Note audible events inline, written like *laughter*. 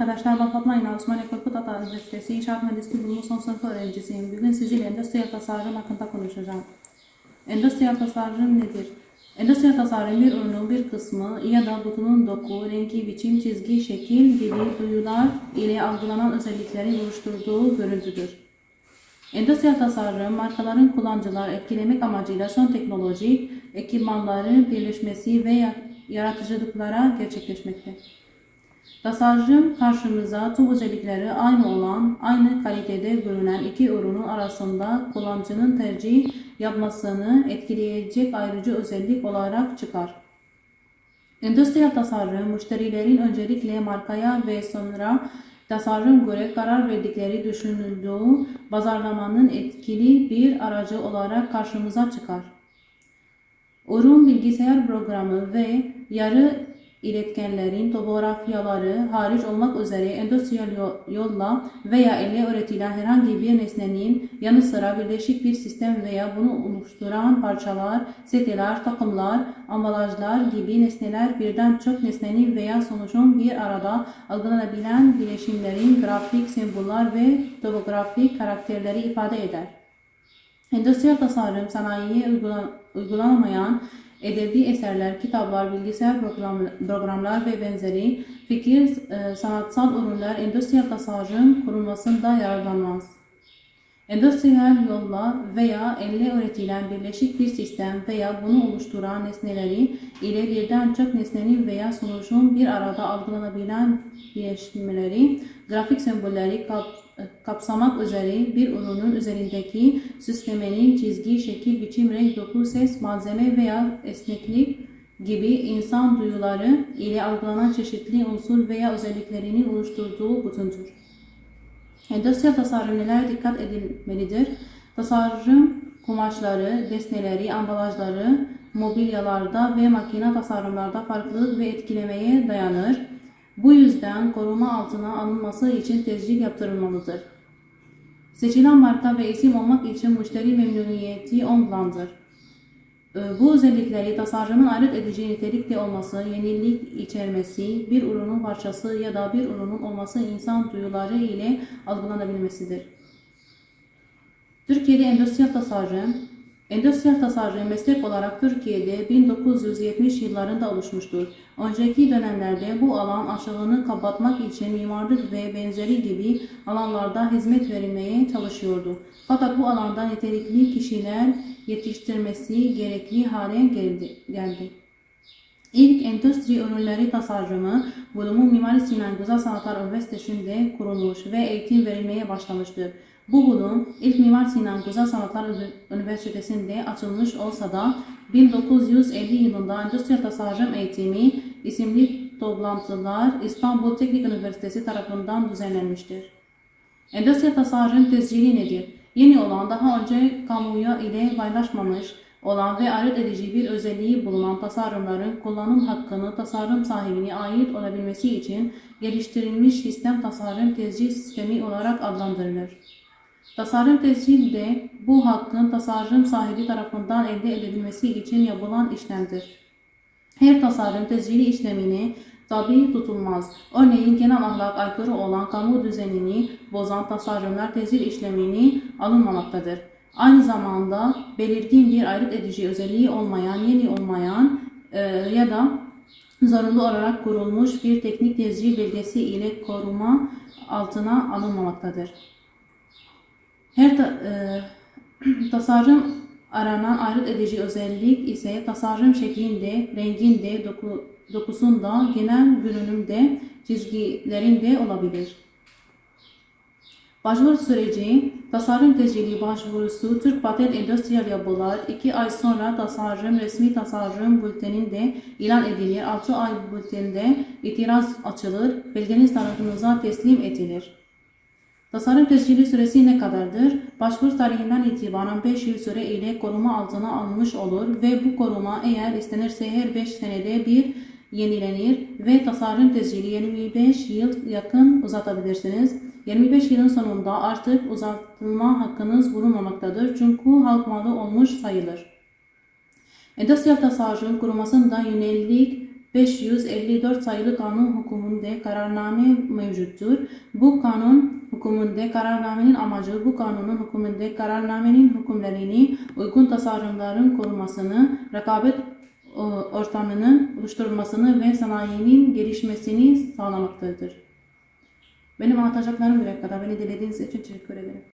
arkadaşlar, ben Fatma İnal, Osmaniye Korkut Ata Üniversitesi İnşaat Mühendisliği Bölümü son sınıf öğrencisiyim. Bugün sizinle endüstriyel tasarım hakkında konuşacağım. Endüstriyel tasarım nedir? Endüstriyel tasarım bir ürünün bir kısmı ya da bütünün doku, rengi, biçim, çizgi, şekil gibi duyular ile algılanan özelliklerin oluşturduğu görüntüdür. Endüstriyel tasarım, markaların kullanıcılar etkilemek amacıyla son teknolojik ekipmanların birleşmesi ve ya- yaratıcılıklara gerçekleşmektedir. Tasarım karşımıza tüm özellikleri aynı olan, aynı kalitede görünen iki ürünün arasında kullanıcının tercih yapmasını etkileyecek ayrıcı özellik olarak çıkar. Endüstriyel tasarım, müşterilerin öncelikle markaya ve sonra tasarım göre karar verdikleri düşünüldüğü pazarlamanın etkili bir aracı olarak karşımıza çıkar. Ürün bilgisayar programı ve yarı iletkenlerin topografyaları hariç olmak üzere endüstriyel yo- yolla veya elle üretilen herhangi bir nesnenin yanı sıra birleşik bir sistem veya bunu oluşturan parçalar, setler, takımlar, ambalajlar gibi nesneler birden çok nesnenin veya sonucun bir arada algılanabilen bileşimlerin grafik semboller ve topografik karakterleri ifade eder. Endüstriyel tasarım sanayiye uygulan- uygulanamayan edebi eserler, kitaplar, bilgisayar program- programlar ve benzeri fikir e, sanatsal ürünler endüstriyel tasarım kurulmasında yararlanmaz. Endüstriyel yolla veya elle üretilen birleşik bir sistem veya bunu oluşturan nesneleri ile birden çok nesnenin veya sonucun bir arada algılanabilen bileşimleri, grafik sembolleri kap- kapsamak üzere bir ürünün üzerindeki süslemenin çizgi, şekil, biçim, renk, doku, ses, malzeme veya esneklik gibi insan duyuları ile algılanan çeşitli unsur veya özelliklerinin oluşturduğu bütündür. Endüstriyel tasarım nelere dikkat edilmelidir? Tasarım kumaşları, desneleri, ambalajları, mobilyalarda ve makine tasarımlarda farklılık ve etkilemeye dayanır. Bu yüzden koruma altına alınması için tescil yaptırılmalıdır. Seçilen marka ve isim olmak için müşteri memnuniyeti ön plandır. Ee, Bu özellikleri tasarımın ayrıt edici nitelikte olması, yenilik içermesi, bir ürünün parçası ya da bir ürünün olması insan duyuları ile algılanabilmesidir. Türkiye'de endüstriyel tasarım, endüstriyel tasarım meslek olarak Türkiye'de 1970 yıllarında oluşmuştur. Önceki dönemlerde bu alan açığını kapatmak için mimarlık ve benzeri gibi alanlarda hizmet verilmeye çalışıyordu. Fakat bu alanda nitelikli kişiler yetiştirmesi gerekli hale geldi. İlk endüstri ürünleri tasarımı bölümü Mimar Sinan Güzel Sanatlar Üniversitesi'nde kurulmuş ve eğitim verilmeye başlamıştır. Bu bölüm ilk Mimar Sinan Güzel Sanatlar Üniversitesi'nde açılmış olsa da 1950 yılında Endüstri Tasarım Eğitimi isimli toplantılar İstanbul Teknik Üniversitesi tarafından düzenlenmiştir. Endüstri tasarım tescili nedir? Yeni olan, daha önce kamuya ile paylaşmamış olan ve ayrıt edici bir özelliği bulunan tasarımların kullanım hakkını tasarım sahibine ait olabilmesi için geliştirilmiş sistem tasarım tescil sistemi olarak adlandırılır. Tasarım tescil bu hakkın tasarım sahibi tarafından elde edilmesi için yapılan işlemdir. Her tasarım tescili işlemini tabi tutulmaz. Örneğin genel ahlak aykırı olan kamu düzenini bozan tasarımlar tescil işlemini alınmamaktadır. Aynı zamanda belirgin bir ayrıt edici özelliği olmayan, yeni olmayan e, ya da zorunlu olarak kurulmuş bir teknik tescil belgesi ile koruma altına alınmamaktadır. Her ta- e, *clears throat* tasarım aranan ayrıt edici özellik ise tasarım şeklinde, renginde, doku, dokusunda, genel görünümde, çizgilerinde olabilir. Başvuru süreci, tasarım tescili başvurusu Türk Patent Endüstriyel Yapılar 2 ay sonra tasarım resmi tasarım bülteninde ilan edilir. 6 ay bültende itiraz açılır. Belgeniz tarafınıza teslim edilir. Tasarım tescili süresi ne kadardır? Başvuru tarihinden itibaren 5 yıl süre ile koruma altına alınmış olur ve bu koruma eğer istenirse her 5 senede bir yenilenir ve tasarım tescili 25 yıl yakın uzatabilirsiniz. 25 yılın sonunda artık uzatılma hakkınız bulunmamaktadır çünkü halk malı olmuş sayılır. Endüstriyel tasarım kurumasında yönelik 554 sayılı kanun hükmünde kararname mevcuttur. Bu kanun hükmünde kararnamenin amacı bu kanunun hükmünde kararnamenin hükümlerini uygun tasarımların korunmasını, rekabet e, ortamının oluşturulmasını ve sanayinin gelişmesini sağlamaktadır. Benim anlatacaklarım buraya kadar. Beni dinlediğiniz için teşekkür ederim.